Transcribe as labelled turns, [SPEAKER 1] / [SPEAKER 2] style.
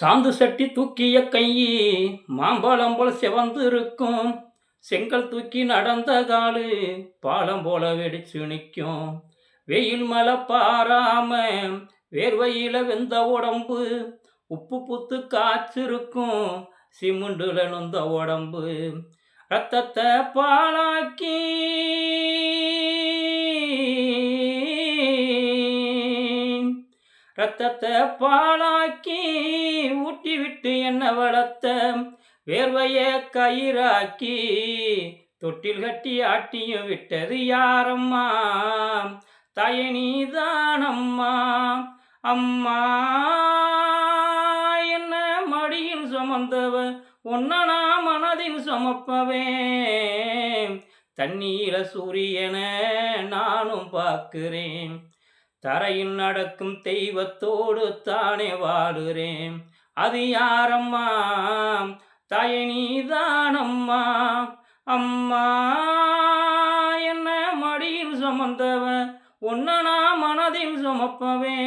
[SPEAKER 1] சாந்து சட்டி தூக்கிய கையி மாம்பழம் போல செவந்து இருக்கும் செங்கல் தூக்கி நடந்த காலு பாலம் போல வெடிச்சு நிற்கும். வெயில் மழை பாராம வேர்வையில் வெந்த உடம்பு உப்பு புத்து காய்ச்சிருக்கும். சிமுண்டுல நொந்த உடம்பு ரத்தத்தை பாலாக்கி ரத்தத்தை பாலாக்கி விட்டு என்ன வளர்த்த வேர்வைய கயிறாக்கி தொட்டில் கட்டி ஆட்டியும் விட்டது யாரம்மா? தாயே நீதானம்மா. அம்மா என்ன மடியில் சுமந்தவ? உன்ன நான் மனதில் சுமப்பவே. தண்ணீர சூரியன நானும் பார்க்கிறேன். தரையில் நடக்கும் தெய்வத்தோடு தானே வாடுறேன் அது யாரம்மா தாயே நீதானம்மா அம்மா என்ன மடியில் சுமந்தவ உன்ன நான் மனதில் சுமப்பவே